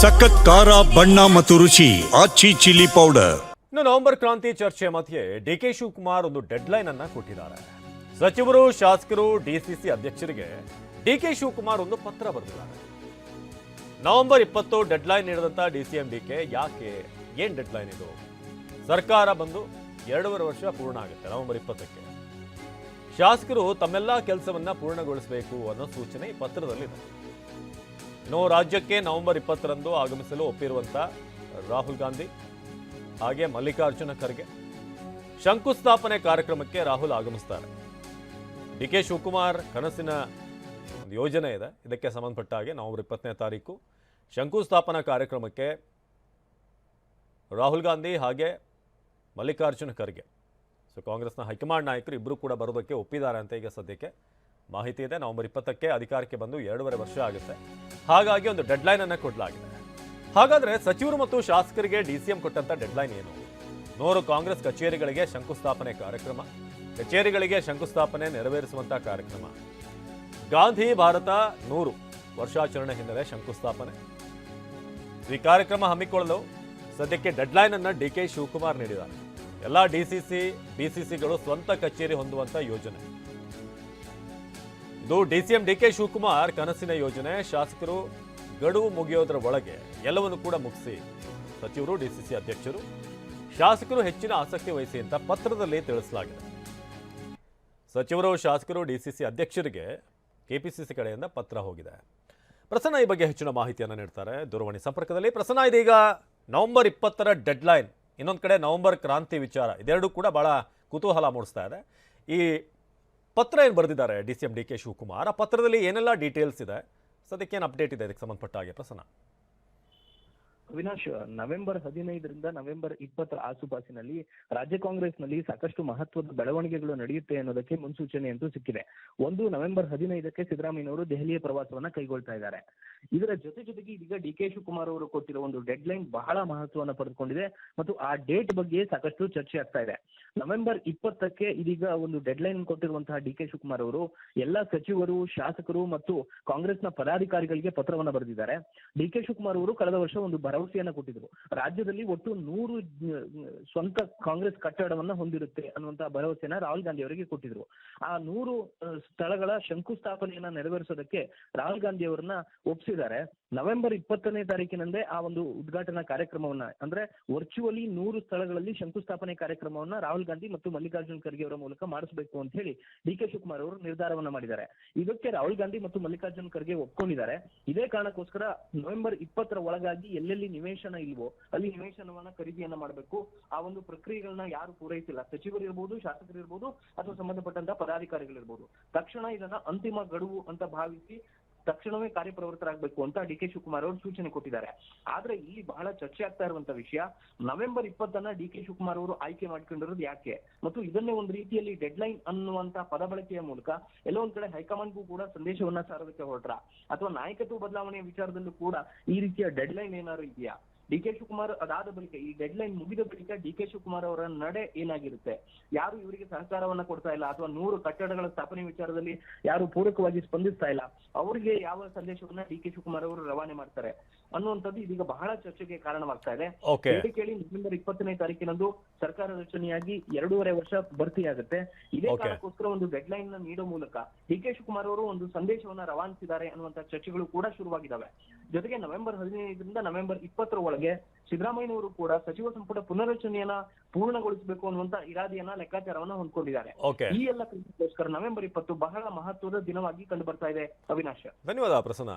ಸಖತ್ ಖಾರ, ಬಣ್ಣ ಮತ್ತು ರುಚಿ, ಆಚಿ ಚಿಲ್ಲಿ ಪೌಡರ್. ಇನ್ನು ನವೆಂಬರ್ ಕ್ರಾಂತಿ ಚರ್ಚೆ ಮಧ್ಯೆ ಡಿ ಕೆ ಶಿವಕುಮಾರ್ ಒಂದು ಡೆಡ್ಲೈನ್ ಅನ್ನ ಕೊಟ್ಟಿದ್ದಾರೆ. ಸಚಿವರು, ಶಾಸಕರು ಡಿಸಿಸಿ ಅಧ್ಯಕ್ಷರಿಗೆ ಡಿ ಕೆ ಶಿವಕುಮಾರ್ ಒಂದು ಪತ್ರ ಬರೆದಿದ್ದಾರೆ. ನವೆಂಬರ್ ಇಪ್ಪತ್ತು ಡೆಡ್ಲೈನ್ ನೀಡಿದಂತ ಡಿಸಿಎಂ ಡಿ ಕೆ ಯಾಕೆ, ಏನ್ ಡೆಡ್ ಲೈನ್ ಇದು? ಸರ್ಕಾರ ಬಂದು ಎರಡೂವರೆ ವರ್ಷ ಪೂರ್ಣ ಆಗುತ್ತೆ ನವೆಂಬರ್ ಇಪ್ಪತ್ತಕ್ಕೆ. ಶಾಸಕರು ತಮ್ಮೆಲ್ಲಾ ಕೆಲಸವನ್ನ ಪೂರ್ಣಗೊಳಿಸಬೇಕು ಅನ್ನೋ ಸೂಚನೆ ಈ ಪತ್ರದಲ್ಲಿದೆ. ಇನ್ನು ರಾಜ್ಯಕ್ಕೆ ನವೆಂಬರ್ ಇಪ್ಪತ್ತರಂದು ಆಗಮಿಸಲು ಒಪ್ಪಿರುವಂತ ರಾಹುಲ್ ಗಾಂಧಿ, ಹಾಗೆ ಮಲ್ಲಿಕಾರ್ಜುನ ಖರ್ಗೆ ಶಂಕುಸ್ಥಾಪನೆ ಕಾರ್ಯಕ್ರಮಕ್ಕೆ ರಾಹುಲ್ ಆಗಮಿಸ್ತಾರೆ. ಡಿ ಕೆ ಶಿವಕುಮಾರ್ ಕನಸಿನ ಯೋಜನೆ ಇದೆ. ಇದಕ್ಕೆ ಸಂಬಂಧಪಟ್ಟ ಹಾಗೆ ನವೆಂಬರ್ ಇಪ್ಪತ್ತನೇ ತಾರೀಕು ಶಂಕುಸ್ಥಾಪನಾ ಕಾರ್ಯಕ್ರಮಕ್ಕೆ ರಾಹುಲ್ ಗಾಂಧಿ ಹಾಗೆ ಮಲ್ಲಿಕಾರ್ಜುನ ಖರ್ಗೆ, ಸೊ ಕಾಂಗ್ರೆಸ್ನ ಹೈಕಮಾಂಡ್ ನಾಯಕರು ಇಬ್ಬರು ಕೂಡ ಬರೋದಕ್ಕೆ ಒಪ್ಪಿದ್ದಾರೆ ಅಂತ ಈಗ ಸದ್ಯಕ್ಕೆ ಮಾಹಿತಿ ಇದೆ. ನವೆಂಬರ್ ಇಪ್ಪತ್ತಕ್ಕೆ ಅಧಿಕಾರಕ್ಕೆ ಬಂದು ಎರಡೂವರೆ ವರ್ಷ ಆಗುತ್ತೆ. ಹಾಗಾಗಿ ಒಂದು ಡೆಡ್ಲೈನ್ ಅನ್ನು ಕೊಡಲಾಗಿದೆ. ಹಾಗಾದ್ರೆ ಸಚಿವರು ಮತ್ತು ಶಾಸಕರಿಗೆ ಡಿಸಿಎಂ ಕೊಟ್ಟಂತ ಡೆಡ್ಲೈನ್ ಏನು? ನೂರು ಕಾಂಗ್ರೆಸ್ ಕಚೇರಿಗಳಿಗೆ ಶಂಕುಸ್ಥಾಪನೆ ಕಾರ್ಯಕ್ರಮ, ಕಚೇರಿಗಳಿಗೆ ಶಂಕುಸ್ಥಾಪನೆ ನೆರವೇರಿಸುವಂತ ಕಾರ್ಯಕ್ರಮ. ಗಾಂಧಿ ಭಾರತ ನೂರು ವರ್ಷಾಚರಣೆ ಹಿನ್ನೆಲೆ ಶಂಕುಸ್ಥಾಪನೆ. ಈ ಕಾರ್ಯಕ್ರಮ ಹಮ್ಮಿಕೊಳ್ಳಲು ಸದ್ಯಕ್ಕೆ ಡೆಡ್ಲೈನ್ ಅನ್ನ ಡಿ ಕೆ ಶಿವಕುಮಾರ್ ನೀಡಿದ್ದಾರೆ. ಎಲ್ಲ ಡಿಸಿಸಿ ಬಿಸಿಸಿಗಳು ಸ್ವಂತ ಕಚೇರಿ ಹೊಂದುವಂತ ಯೋಜನೆ. ಇದು ಡಿಸಿಎಂ ಡಿ ಕೆ ಶಿವಕುಮಾರ್ ಕನಸಿನ ಯೋಜನೆ ಶಾಸಕರು ಗಡುವು ಮುಗಿಯೋದರ ಒಳಗೆ ಎಲ್ಲವನ್ನು ಕೂಡ ಮುಗಿಸಿ ಸಚಿವರು ಡಿಸಿಸಿ ಅಧ್ಯಕ್ಷರು ಶಾಸಕರು ಹೆಚ್ಚಿನ ಆಸಕ್ತಿ ವಹಿಸಿ ಅಂತ ಪತ್ರದಲ್ಲಿ ತಿಳಿಸಲಾಗಿದೆ. ಸಚಿವರು, ಶಾಸಕರು, ಡಿಸಿಸಿ ಅಧ್ಯಕ್ಷರಿಗೆ ಕೆಪಿಸಿಸಿ ಕಡೆಯಿಂದ ಪತ್ರ ಹೋಗಿದೆ. ಪ್ರಸನ್ನ ಈ ಬಗ್ಗೆ ಹೆಚ್ಚಿನ ಮಾಹಿತಿಯನ್ನು ನೀಡ್ತಾರೆ. ದೂರವಾಣಿ ಸಂಪರ್ಕದಲ್ಲಿ ಪ್ರಸನ್ನ ಇದೀಗ ನವೆಂಬರ್ ಇಪ್ಪತ್ತರ ಡೆಡ್ಲೈನ್, ಇನ್ನೊಂದು ಕಡೆ ನವೆಂಬರ್ ಕ್ರಾಂತಿ ವಿಚಾರ, ಇದೆರಡೂ ಕೂಡ ಬಹಳ ಕುತೂಹಲ ಮೂಡಿಸ್ತಾ ಇದೆ. ಈ ಪತ್ರ ಏನು ಬರೆದಿದ್ದಾರೆ D C M D K Shivakumar? ಆ ಪತ್ರದಲ್ಲಿ ಏನೆಲ್ಲ ಡೀಟೇಲ್ಸ್ ಇದೆ? ಸದ್ಯಕ್ಕೆ ಏನು ಅಪ್ಡೇಟ್ ಇದೆ? ಇದಕ್ಕೆ ಸಂಬಂಧಪಟ್ಟ ಹಾಗೆ ಪ್ರಸನ್ನ. ಅವಿನಾಶ್, ನವೆಂಬರ್ ಹದಿನೈದರಿಂದ ನವೆಂಬರ್ ಇಪ್ಪತ್ತರ ಆಸುಪಾಸಿನಲ್ಲಿ ರಾಜ್ಯ ಕಾಂಗ್ರೆಸ್ನಲ್ಲಿ ಸಾಕಷ್ಟು ಮಹತ್ವದ ಬೆಳವಣಿಗೆಗಳು ನಡೆಯುತ್ತೆ ಅನ್ನೋದಕ್ಕೆ ಮುನ್ಸೂಚನೆ ಅಂತೂ ಸಿಕ್ಕಿದೆ. ಒಂದು ನವೆಂಬರ್ ಹದಿನೈದಕ್ಕೆ ಸಿದ್ದರಾಮಯ್ಯನವರು ದೆಹಲಿಯ ಪ್ರವಾಸವನ್ನ ಕೈಗೊಳ್ತಾ ಇದ್ದಾರೆ. ಇದರ ಜೊತೆ ಜೊತೆಗೆ ಇದೀಗ ಡಿ ಕೆ ಶಿವಕುಮಾರ್ ಅವರು ಕೊಟ್ಟಿರೋ ಒಂದು ಡೆಡ್ ಲೈನ್ ಬಹಳ ಮಹತ್ವವನ್ನು ಪಡೆದುಕೊಂಡಿದೆ ಮತ್ತು ಆ ಡೇಟ್ ಬಗ್ಗೆ ಸಾಕಷ್ಟು ಚರ್ಚೆ ಆಗ್ತಾ ಇದೆ. ನವೆಂಬರ್ ಇಪ್ಪತ್ತಕ್ಕೆ ಇದೀಗ ಒಂದು ಡೆಡ್ ಲೈನ್ ಕೊಟ್ಟಿರುವಂತಹ ಡಿ ಕೆ ಶಿವಕುಮಾರ್ ಅವರು ಎಲ್ಲಾ ಸಚಿವರು, ಶಾಸಕರು ಮತ್ತು ಕಾಂಗ್ರೆಸ್ನ ಪದಾಧಿಕಾರಿಗಳಿಗೆ ಪತ್ರವನ್ನು ಬರೆದಿದ್ದಾರೆ. ಡಿ ಕೆ ಶಿವಕುಮಾರ್ ಅವರು ಕಳೆದ ವರ್ಷ ಒಂದು ಭರವಸೆಯನ್ನ ಕೊಟ್ಟಿದ್ರು. ರಾಜ್ಯದಲ್ಲಿ ಒಟ್ಟು ನೂರು ಸ್ವಂತ ಕಾಂಗ್ರೆಸ್ ಕಟ್ಟಡವನ್ನ ಹೊಂದಿರುತ್ತೆ ಅನ್ನುವಂತಹ ಭರವಸೆಯನ್ನ ರಾಹುಲ್ ಗಾಂಧಿ ಅವರಿಗೆ ಕೊಟ್ಟಿದ್ರು. ಆ ನೂರು ಸ್ಥಳಗಳ ಶಂಕುಸ್ಥಾಪನೆಯನ್ನ ನೆರವೇರಿಸೋದಕ್ಕೆ ರಾಹುಲ್ ಗಾಂಧಿ ಅವರನ್ನ ಒಪ್ಪಿಸಿದ್ದಾರೆ ನವೆಂಬರ್ ಇಪ್ಪತ್ತನೇ ತಾರೀಕಿನಂದೇ ಆ ಒಂದು ಉದ್ಘಾಟನಾ ಕಾರ್ಯಕ್ರಮವನ್ನ, ಅಂದ್ರೆ ವರ್ಚುವಲಿ ನೂರು ಸ್ಥಳಗಳಲ್ಲಿ ಶಂಕುಸ್ಥಾಪನೆ ಕಾರ್ಯಕ್ರಮವನ್ನ ರಾಹುಲ್ ಗಾಂಧಿ ಮತ್ತು ಮಲ್ಲಿಕಾರ್ಜುನ್ ಖರ್ಗೆ ಅವರ ಮೂಲಕ ಮಾಡಿಸಬೇಕು ಅಂತ ಹೇಳಿ ಡಿ ಕೆ ಶಿವಕುಮಾರ್ ಅವರು ನಿರ್ಧಾರವನ್ನ ಮಾಡಿದ್ದಾರೆ. ಇದಕ್ಕೆ ರಾಹುಲ್ ಗಾಂಧಿ ಮತ್ತು ಮಲ್ಲಿಕಾರ್ಜುನ್ ಖರ್ಗೆ ಒಪ್ಕೊಂಡಿದ್ದಾರೆ. ಇದೇ ಕಾರಣಕ್ಕೋಸ್ಕರ ನವೆಂಬರ್ ಇಪ್ಪತ್ತರ ಒಳಗಾಗಿ ಎಲ್ಲೆಲ್ಲಿ ನಿವೇಶನ ಇಲ್ವೋ ಅಲ್ಲಿ ನಿವೇಶನವನ್ನ ಖರೀದಿಯನ್ನ ಮಾಡಬೇಕು. ಆ ಒಂದು ಪ್ರಕ್ರಿಯೆಗಳನ್ನ ಯಾರು ಪೂರೈಸಿಲ್ಲ. ಸಚಿವರು ಇರ್ಬೋದು, ಶಾಸಕರು ಇರ್ಬೋದು, ಅಥವಾ ಸಂಬಂಧಪಟ್ಟಂತ ಪದಾಧಿಕಾರಿಗಳಿರ್ಬೋದು ತಕ್ಷಣ ಇದನ್ನ ಅಂತಿಮ ಗಡುವು ಅಂತ ಭಾವಿಸಿ ತಕ್ಷಣವೇ ಕಾರ್ಯಪ್ರವೃತ್ತರಾಗಬೇಕು ಅಂತ ಡಿ ಕೆ ಶಿವಕುಮಾರ್ ಅವರು ಸೂಚನೆ ಕೊಟ್ಟಿದ್ದಾರೆ. ಆದ್ರೆ ಇಲ್ಲಿ ಬಹಳ ಚರ್ಚೆ ಆಗ್ತಾ ಇರುವಂತ ವಿಷಯ ನವೆಂಬರ್ ಇಪ್ಪತ್ತನ್ನ ಡಿ ಕೆ ಶಿವಕುಮಾರ್ ಅವರು ಆಯ್ಕೆ ಮಾಡ್ಕೊಂಡಿರೋದು ಯಾಕೆ? ಮತ್ತು ಇದನ್ನೇ ಒಂದು ರೀತಿಯಲ್ಲಿ ಡೆಡ್ ಲೈನ್ ಅನ್ನುವಂತ ಪದ ಬಳಕೆಯ ಮೂಲಕ ಎಲ್ಲೋ ಒಂದ್ ಕಡೆ ಹೈಕಮಾಂಡ್ಗೂ ಕೂಡ ಸಂದೇಶವನ್ನ ಸಾರೋದಕ್ಕೆ ಹೊರಟ್ರ? ಅಥವಾ ನಾಯಕತ್ವ ಬದಲಾವಣೆಯ ವಿಚಾರದಲ್ಲೂ ಕೂಡ ಈ ರೀತಿಯ ಡೆಡ್ ಲೈನ್ ಏನಾದ್ರು ಇದೆಯಾ? ಡಿ ಕೆ ಶಿವಕುಮಾರ್ ಅದಾದ ಬಳಿಕ ಈ ಡೆಡ್ ಲೈನ್ ಮುಗಿದ ಬಳಿಕ ಡಿ ಕೆ ಶಿವಕುಮಾರ್ ಅವರ ನಡೆ ಏನಾಗಿರುತ್ತೆ? ಯಾರು ಇವರಿಗೆ ಸಹಕಾರವನ್ನ ಕೊಡ್ತಾ ಇಲ್ಲ? ಅಥವಾ ನೂರು ಕಟ್ಟಡಗಳ ಸ್ಥಾಪನೆ ವಿಚಾರದಲ್ಲಿ ಯಾರು ಪೂರಕವಾಗಿ ಸ್ಪಂದಿಸ್ತಾ ಇಲ್ಲ? ಅವರಿಗೆ ಯಾವ ಸಂದೇಶವನ್ನ ಡಿ ಕೆ ಶಿವಕುಮಾರ್ ಅವರು ರವಾನೆ ಮಾಡ್ತಾರೆ? ಅನ್ನುವಂಥದ್ದು ಇದೀಗ ಬಹಳ ಚರ್ಚೆಗೆ ಕಾರಣವಾಗ್ತಾ ಇದೆ. ಕೇಳಿ ನವೆಂಬರ್ ಇಪ್ಪತ್ತನೇ ತಾರೀಕಿನಂದು ಸರ್ಕಾರ ರಚನೆಯಾಗಿ ಎರಡೂವರೆ ವರ್ಷ ಭರ್ತಿಯಾಗುತ್ತೆ. ಇದೇ ಕಾರಣಕ್ಕೋಸ್ಕರ ಒಂದು ಡೆಡ್ ಲೈನ್ನ ನೀಡೋ ಮೂಲಕ ಡಿ ಕೆ ಶಿವಕುಮಾರ್ ಅವರು ಒಂದು ಸಂದೇಶವನ್ನ ರವಾನಿಸಿದ್ದಾರೆ ಅನ್ನುವಂತ ಚರ್ಚೆಗಳು ಕೂಡ ಶುರುವಾಗಿದ್ದಾವೆ. ಜೊತೆಗೆ ನವೆಂಬರ್ ಹದಿನೈದರಿಂದ ನವೆಂಬರ್ ಇಪ್ಪತ್ತರ ಒಳಗೆ ಸಿದ್ದರಾಮಯ್ಯನವರು ಕೂಡ ಸಚಿವ ಸಂಪುಟ ಪುನರ್ರಚನೆಯನ್ನ ಪೂರ್ಣಗೊಳಿಸಬೇಕು ಅನ್ನುವಂತ ಇರಾದೆಯನ್ನ ಲೆಕ್ಕಾಚಾರವನ್ನ ಹೊಂದ್ಕೊಂಡಿದ್ದಾರೆ. ಈ ಎಲ್ಲ ಕಾರಣಕ್ಕೋಸ್ಕರ ನವೆಂಬರ್ ಇಪ್ಪತ್ತು ಬಹಳ ಮಹತ್ವದ ದಿನವಾಗಿ ಕಂಡು ಬರ್ತಾ ಇದೆ ಅವಿನಾಶ. ಧನ್ಯವಾದ ಪ್ರಸನ್ನ.